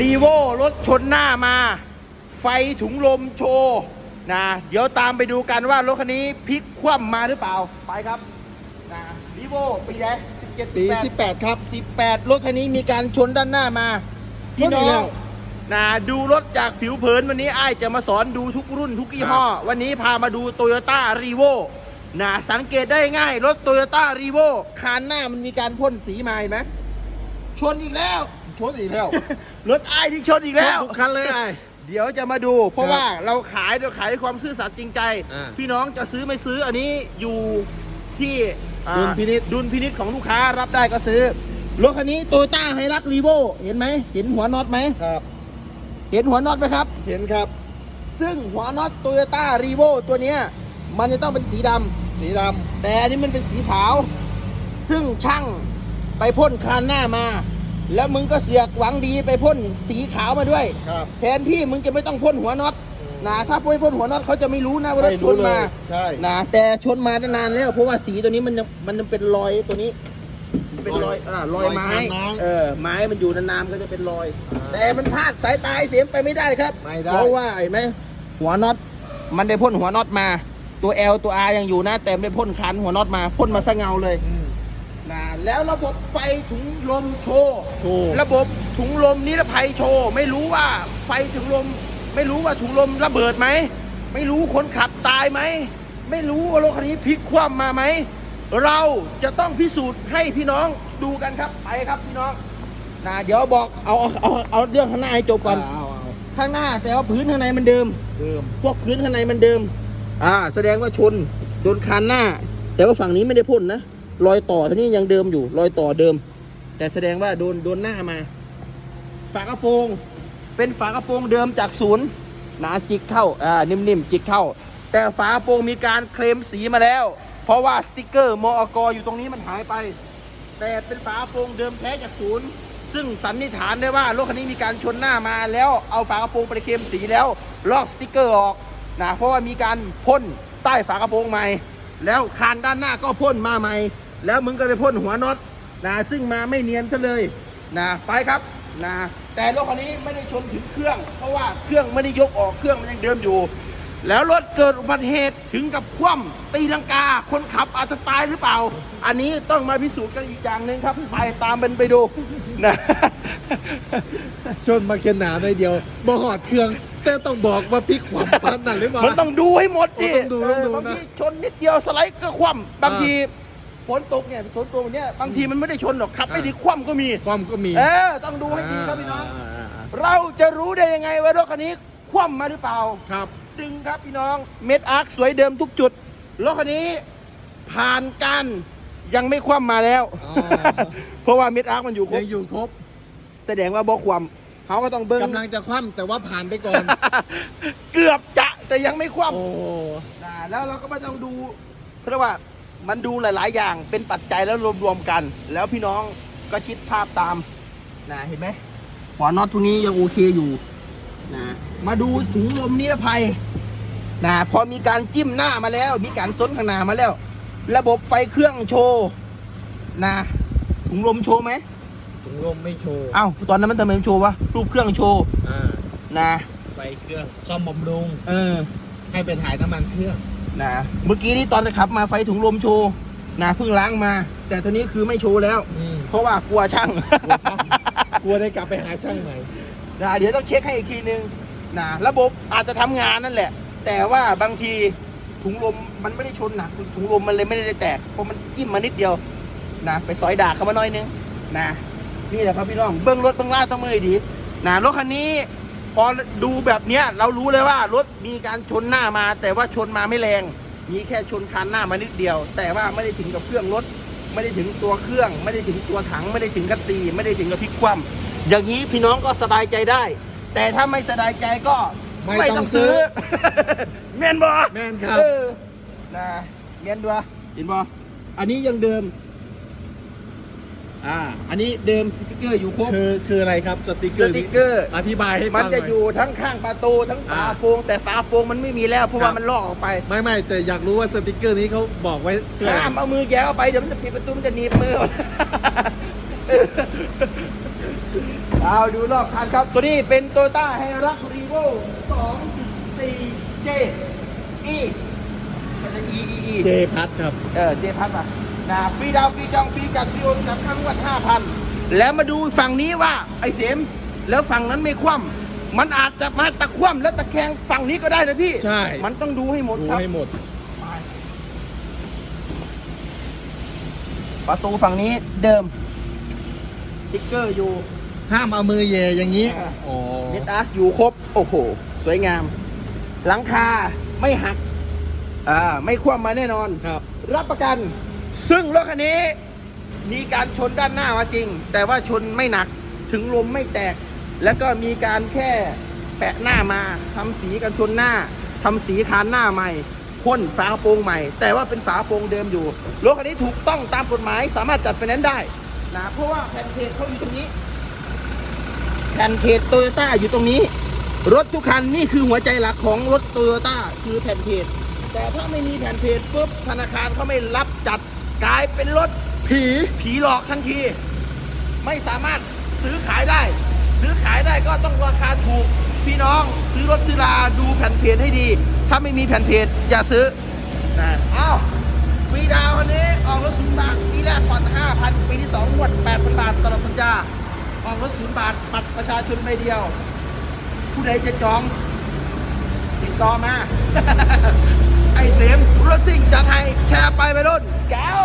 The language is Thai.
รีโวรถชนหน้ามา ไฟถุงลมโชว์นะ เดี๋ยวตามไปดูกันว่ารถคันนี้พลิกคว่ำมาหรือเปล่า ไปครับนะรีโวปีไหนสิบเจ็ดปีสิบแปด18ครับ18รถคันนี้มีการชนด้านหน้ามา พี่น้ชนอีกแล้องวนะดูรถจากผิวเผินวันนี้ไอ้ายจะมาสอนดูทุกรุ่นทุกยี่ห้อ วันนี้พามาดูโตโยต้ารีโวนะสังเกตได้ง่าย รถโตโยต้ารีโวคานหน้ามันมีการพ่นสีมาเห็นไหมชนอีกแล้ว ชนอีกแล้วรถไอ้ายที่ชนอีกแล้ว ทุกคันเลยไอ้ เดี๋ยวจะมาดู เพราะครับว่าเราขายเราขายด้วยความซื่อสัตย์จริงใจ อ่าพี่น้องจะซื้อไม่ซื้ออันนี้อยู่ที่อ่าดุลพินิจ ดุลพินิจของลูกค้ารับได้ก็ซื้อรถคันนี้โตโยต้าไฮรักรีโวเห็นไหมเห็นหัวน็อตไหมครับ เห็นหัวน็อตไหมครับ เห็นครับ ซึ่งหัวน็อตโตโยต้ารีโวตัวเนี้ยมันจะต้องเป็นสีดำสีดแต่อันนี้มันเป็นสีขาว ซึ่งช่างไปพ่นคานหน้ามา แล้วมึงก็เสือกหวังดีไปพ่นสีขาวมาด้วยำครับแทนที่มึงจะไม่ต้องพ่นหัวน็อตอืมนะถ้าไม่พ่นหัวน็อตเขาจะไม่รู้นะว่ารถไม่ชรู้นมาเลยใช่นะแต่ชนมาตั้งนานแล้วเพราะว่าสีตัวนี้มันยังมันยังเป็นรอยตัวนี้ เป็นรอยอ่ารอยไม้รอยไม้เออไม้มันอยู่นานๆมันก็จะเป็นรอยอ่าแต่มันพลาดสายตายเสียมไปไม่ได้ครับไม่ได้เพราะว่าเห็นไหมหัวน็อตมันได้พ่นหัวน็อตมา ตัว L ตัว R ยังอยู่นะ แต่ไม่ได้พ่นคันหัวน็อตมาพ่นมาซะเงาเลยอืมนะ แล้วระบบไฟถุงลมโชว์โชว์ ระบบถุงลมนิรภัยโชว์ ไม่รู้ว่าไฟถุงลม ไม่รู้ว่าถุงลมระเบิดไหม ไม่รู้คนขับตายไหม ไม่รู้ว่ารถคันนี้พลิกคว่ำมาไหม เราจะต้องพิสูจน์ให้พี่น้องดูกันครับ ไปครับพี่น้องนะเดี๋ยวบอกเอาเอาเอาเอาเรื่องข้างหน้าให้จบก่อน เอาเอาข้างหน้าแต่ว่าพื้นข้างในมันเดิม เดิมพวกพื้นข้างในมันเดิม อ่า แสดงว่าชนโดนคานหน้า แต่ว่าฝั่งนี้ไม่ได้พ่นนะ รอยต่อที่นี่ยังเดิมอยู่ รอยต่อเดิม แต่แสดงว่าโดนโดนหน้ามา ฝากระโปรง เป็นฝากระโปรงเดิมจากศูนย์หนาจิกเข้าอ่านิ่มๆจิกเข้า แต่ฝากระโปรงมีการเคลมสีมาแล้ว เพราะว่าสติกเกอร์มอกอยู่ตรงนี้มันหายไป แต่เป็นฝากระโปรงเดิมแท้จากศูนย์ซึ่งสันนิษฐานได้ว่ารถคันนี้มีการชนหน้ามาแล้วเอาฝากระโปรงไปเคลมสีแล้วลอกสติกเกอร์ออกนะเพราะว่ามีการพ่นใต้ฝากระโปรงใหม่ แล้วคานด้านหน้าก็พ่นมาใหม่ แล้วมึงก็ไปพ่นหัวน็อตนะซึ่งมาไม่เนียนซะเลยนะไปครับนะแต่รถคันนี้ไม่ได้ชนถึงเครื่อง เพราะว่าเครื่องไม่ได้ยกออกเครื่องมันยังเดิมอยู่ แล้วรถเกิดอุบัติเหตุถึงกับคว่ำตีลังกา คนขับอาจจะตายหรือเปล่า อันนี้ต้องมาพิสูจน์กันอีกอย่างหนึ่งครับไปตามมันไปดูนะชนมาแค่หนาในเดียวบ่หอดเครื่อง แต่ต้องบอกว่าพลิกขวามปันนั่นหรือเปล่ามันต้องดูให้หมดดิโอ้ต้องดูต้องดูเบางนะทีชนนิดเดียวสไลด์ก็คว่ำบางที ฝนตกเนี่ยฝนตกเนี่ยบางทีมันไม่ได้ชนหรอกขับไม่ดีคว่ำก็มีความก็มีเออต้องดูให้ดีครับพี่น้องาาเราจะรู้ได้ยังไงว่ารถคันนี้คว่ำมาหรือเปล่า ครับดึงครับพี่น้องเม็ดอาร์คสวยเดิมทุกจุดรถคันนี้ผ่านการยังไม่คว่ำมาแล้ว อ๋อ เพราะว่าเม็ดอาร์คมันอยู่ครยับงอยู่ครบแสดงว่าบ่ความเขาก็ต้องเบิ้ง กำลังจะคว่ำแต่ว่าผ่านไปก่อน เกือบจะแต่ยังไม่คว่ำ โอ้ นะแล้วเราก็ไม่ต้องดูเพราะว่า มันดูหลาย ๆ อย่างเป็นปัจจัยแล้วรวมๆกัน แล้วพี่น้องก็คิดภาพตามนะเห็นไหมหัวน็อตพวกนี้ยังโอเคอยู่นะมาดูถุงลมนิรภัยนะพอมีการจิ้มหน้ามาแล้ว มีการซนข้างหน้ามาแล้ว ระบบไฟเครื่องโชว์นะถุงลมโชว์ไหมถุงลมไม่โชว์เอ้าตอนนั้นมันทำไมไม่โชว์วะรูปเครื่องโชว์อ่านะไปเครื่องซ่อมบำรุง เออ ให้ไปถ่ายน้ำมันเครื่อง นะเมื่อกี้นี้ตอนขับมาไฟถุงลมโชว์นะเพิ่งล้างมา แต่ตัวนี้คือไม่โชว์แล้ว อืม เพราะว่ากลัวช่างกลัวช่าง กลัวได้กลับไปหาช่างใหม่ นะเดี๋ยวต้องเช็คให้อีกทีนึงนะระบบอาจจะทำงานนั่นแหละ แต่ว่าบางทีถุงลมมันไม่ได้ชนหนักถุงลมมันเลยไม่ได้แตกเพราะมันจิ้มมานิดเดียวนะไปซอยดากเข้ามาหน่อยนึงนะนี่แหละครับพี่น้องเบื้องรถเบื้องล่างต้องมือให้ดีนะรถคันนี้ พอดูแบบเนี้ยเรารู้เลยว่ารถมีการชนหน้ามา แต่ว่าชนมาไม่แรง มีแค่ชนคันหน้ามานิดเดียว แต่ว่าไม่ได้ถึงกับเครื่องรถ ไม่ได้ถึงตัวเครื่อง ไม่ได้ถึงตัวถัง ไม่ได้ถึงกัตซีไม่ได้ถึงกับพลิกคว่ำอย่างนี้พี่น้องก็สบายใจได้ แต่ถ้าไม่สบายใจก็ไม่ต้องซื้อ แม่นบ่แม่นครับเออนะแม่นด้วยเห็นบ่อันนี้ยังเดิม อ่า อันนี้เดิมสติกเกอร์อยู่ครบ คือคืออะไรครับสติกเกสอร์ตินี้กเกอร์ อธิบายให้ฟังหมัน่นจะอยู่ทั้งข้างประตูทั้งฝาอ่าโปรงแต่ฝาโปรงมันไม่มีแล้วเพราะครัว่าบ มันลอกออกไปไม่ไม่แต่อยากรู้ว่าสติกเกอร์นี้เขาบอกไว้เพื่ออะไรห้ามเอามือแย้วไปเดี๋ยวมันจะปิดประตูมันจะหนีบมือ เออเอาดูรอบคันครับ ตัวนี้เป็นโตโยต้าไฮรักรีโว2.4 J E มันจะ E E E เจพัทครับ เออเจพัทอะ นะฟรีดาวน์ฟรีจองฟรีจัดฟรีโอนกับทั้งวันห้าพันแล้วมาดูฝั่งนี้ว่าไอ้เสมแล้วฝั่งนั้นไม่คว่ำมันอาจจะมาตะคว่ำแล้วตะแคงฝั่งนี้ก็ได้นะพี่ใช่ มันต้องดูให้หมดดูครับ ให้หมด ประตูฝั่งนี้เดิมสติ๊กเกอร์อยู่ห้ามเอามือแย่อย่างนี้อ่าอ๋อนิดอาร์อยู่ครบ โอ้โห สวยงาม หลังคาไม่หัก อ่า ไม่คว่ำมาแน่นอน ครับ รับประกัน ซึ่งรถคันนี้มีการชนด้านหน้ามาจริง แต่ว่าชนไม่หนักถึงลมไม่แตก แล้วก็มีการแค่แปะหน้ามาทำสีกันชนหน้าทำสีคานหน้าใหม่พ่นฝากระโปรงใหม่ แต่ว่าเป็นฝากระโปรงเดิมอยู่รถคันนี้ถูกต้องตามกฎหมาย สามารถจัดไฟแนนซ์ได้นะเพราะว่าแผ่นเพจเขาอยู่ตรงนี้แผ่นเพจโตโยต้าอยู่ตรงนี้ รถทุกคันนี่คือหัวใจหลักของรถโตโยต้าคือแผ่นเพจแต่ถ้าไม่มีแผ่นเพจปุ๊บธนาคารเขาไม่รับจัด กลายเป็นรถผีผีหลอกทันที ไม่สามารถซื้อขายได้ ซื้อขายได้ก็ต้องราคาถูก พี่น้องซื้อรถซื้อราดูแผ่นเพจให้ดี ถ้าไม่มีแผ่นเพจอย่าซื้อนะอ้าวฟรีดาวน์วันนี้ออกรถศูนย์บาทปีแรกผ่อนห้าพันปีที่สองงวดแปดพันบาทตลอดสัญญาออกรถศูนย์บาทบัตรประชาชนใบเดียว ผู้ใดจะจอง ติดต่อมา ไอเสมรถซิ่งจัดให้แชร์ไปไปรุ่นแก้ว